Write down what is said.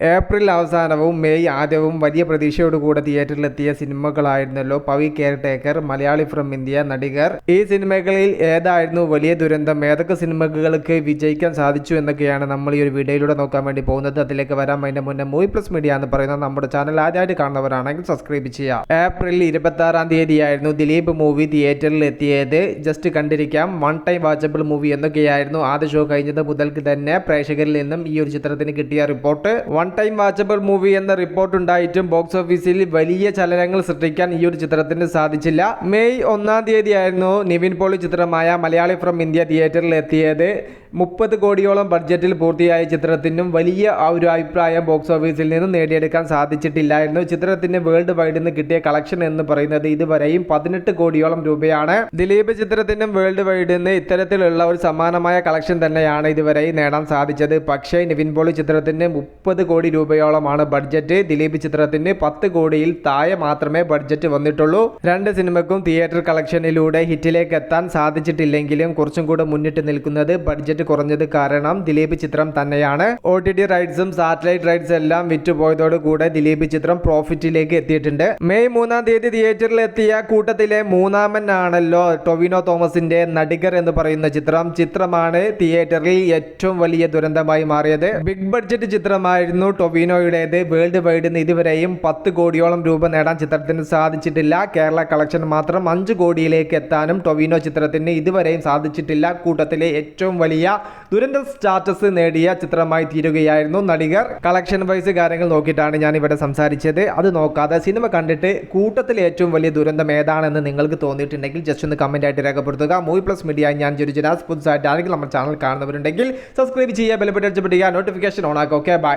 April അവസാനവും May ആദ്യവും വലിയ പ്രതീക്ഷയോടുകൂടെ തിയേറ്ററിലെത്തിയ സിനിമകളായിരുന്നല്ലോ Pavi caretaker Malayali from India Nadikar. ഈ സിനിമകളിൽ ഏതായിരുന്നു വലിയ ദുരന്തം? ഏതൊക്കെ സിനിമകൾക്ക് വിജയിക്കാൻ സാധിച്ചു എന്നൊക്കെയാണ് നമ്മൾ ഈ ഒരു വീഡിയോയിലൂടെ നോക്കാൻ വേണ്ടി പോകുന്നത്. അതിലേക്ക് വരാൻ അതിന്റെ മുന്നേ മൂവി പ്ലസ് മീഡിയ എന്ന് പറയുന്ന നമ്മുടെ ചാനൽ ആദ്യമായിട്ട് കാണുന്നവരാണെങ്കിൽ സബ്സ്ക്രൈബ് ചെയ്യാം ഏപ്രിൽ ഇരുപത്തി ആറാം തീയതിയായിരുന്നു ദിലീപ് മൂവി തിയേറ്ററിൽ എത്തിയത് ജസ്റ്റ് കണ്ടിരിക്കാം. വൺ ടൈം വാച്ചബിൾ മൂവി എന്നൊക്കെയായിരുന്നു ആദ്യ ഷോ കഴിഞ്ഞത്. മുതൽക്ക് തന്നെ പ്രേക്ഷകരിൽ നിന്നും ഈ ഒരു ചിത്രത്തിന് കിട്ടിയ report one time watchable movie എന്ന റിപ്പോർട്ട് ഉണ്ടായിട്ടും ബോക്സ് ഓഫീസിൽ വലിയ ചലനങ്ങൾ സൃഷ്ടിക്കാൻ ഈ ഒരു ചിത്രത്തിന് സാധിച്ചില്ല. മെയ് ഒന്നാം തീയതിയായിരുന്നു നിവിൻ പോളി ചിത്രമായ മലയാളി ഫ്രം ഇന്ത്യ തിയേറ്ററിൽ എത്തിയത്. മുപ്പത് കോടിയോളം ബഡ്ജറ്റിൽ പൂർത്തിയായ ചിത്രത്തിനും വലിയ ആ ഒരു അഭിപ്രായം ബോക്സ് ഓഫീസിൽ നിന്ന് നേടിയെടുക്കാൻ സാധിച്ചിട്ടില്ലായിരുന്നു. ചിത്രത്തിന് വേൾഡ് വൈഡിൽ നിന്ന് കിട്ടിയ കളക്ഷൻ എന്ന് പറയുന്നത് ഇതുവരെയും പതിനെട്ട് കോടിയോളം രൂപയാണ്. ദിലീപ് ചിത്രത്തിനും വേൾഡ് വൈഡിൽ നിന്ന് ഇത്തരത്തിലുള്ള ഒരു സമാനമായ കളക്ഷൻ തന്നെയാണ് ഇതുവരെയും നേടാൻ സാധിച്ചത്. പക്ഷേ നിവിൻ പോളി ചിത്രത്തിന് മുപ്പത് കോടി രൂപയോളമാണ് ബഡ്ജറ്റ് ദിലീപ് ചിത്രത്തിന് പത്ത് കോടിയിൽ താഴെ മാത്രമേ ബഡ്ജറ്റ് വന്നിട്ടുള്ളൂ. രണ്ട് സിനിമക്കും തിയേറ്റർ കളക്ഷനിലൂടെ ഹിറ്റിലേക്ക് എത്താൻ സാധിച്ചിട്ടില്ലെങ്കിലും കുറച്ചും കൂടെ മുന്നിട്ട് നിൽക്കുന്നത് ബഡ്ജറ്റ് കുറഞ്ഞത് കാരണം ദിലീപ് ചിത്രം തന്നെയാണ്. ഒ ടി ടി റൈറ്റ്സും സാറ്റലൈറ്റ് റൈറ്റ്സ് എല്ലാം വിറ്റുപോയതോടുകൂടെ ദിലീപ് ചിത്രം പ്രോഫിറ്റിലേക്ക് എത്തിയിട്ടുണ്ട്. മെയ് മൂന്നാം തീയതി തിയേറ്ററിൽ എത്തിയ കൂട്ടത്തിലെ മൂന്നാമൻ ആണല്ലോ ടൊവിനോ തോമസിന്റെ നടികർ എന്ന് പറയുന്ന ചിത്രം. ചിത്രമാണ് തിയേറ്ററിൽ ഏറ്റവും വലിയ ദുരന്തമായി മാറിയത്. ബിഗ് ബഡ്ജറ്റ് ചിത്രമായിരുന്നു ടൊവിനോയുടേത്. വേൾഡ് വൈഡിൽ നിന്ന് ഇതുവരെയും പത്ത് കോടിയോളം രൂപ നേടാൻ ചിത്രത്തിന് സാധിച്ചിട്ടില്ല. കേരള കളക്ഷൻ മാത്രം അഞ്ച് കോടിയിലേക്ക് എത്താനും ടൊവിനോ ചിത്രത്തിന് ഇതുവരെയും സാധിച്ചിട്ടില്ല. കൂട്ടത്തിലെ ഏറ്റവും വലിയ ദുരന്ത സ്റ്റാറ്റസ് നേടിയ ചിത്രമായി തീരുകയായിരുന്നു നടികർ. കളക്ഷൻ വൈസ് കാര്യങ്ങൾ നോക്കിയിട്ടാണ് ഞാൻ ഇവിടെ സംസാരിച്ചത്. അത് നോക്കാതെ സിനിമ കണ്ടിട്ട് കൂട്ടത്തിൽ ഏറ്റവും വലിയ ദുരന്തം ഏതാണെന്ന് നിങ്ങൾക്ക് തോന്നിയിട്ടുണ്ടെങ്കിൽ ജസ്റ്റ് ഒന്ന് കമന്റ് ആയിട്ട് രേഖപ്പെടുത്തുക. മൂവി പ്ലസ് മീഡിയ ഞാൻ ജുരുജനാസ് പുതുസായിട്ട് ആരെങ്കിലും നമ്മുടെ ചാനൽ കാണുന്നവരുണ്ടെങ്കിൽ സബ്സ്ക്രൈബ് ചെയ്യുക ബെൽബട്ടൺ അടിച്ചപ്പെടുക നോട്ടിഫിക്കേഷൻ ഓൺ ആക്കുക. Okay bye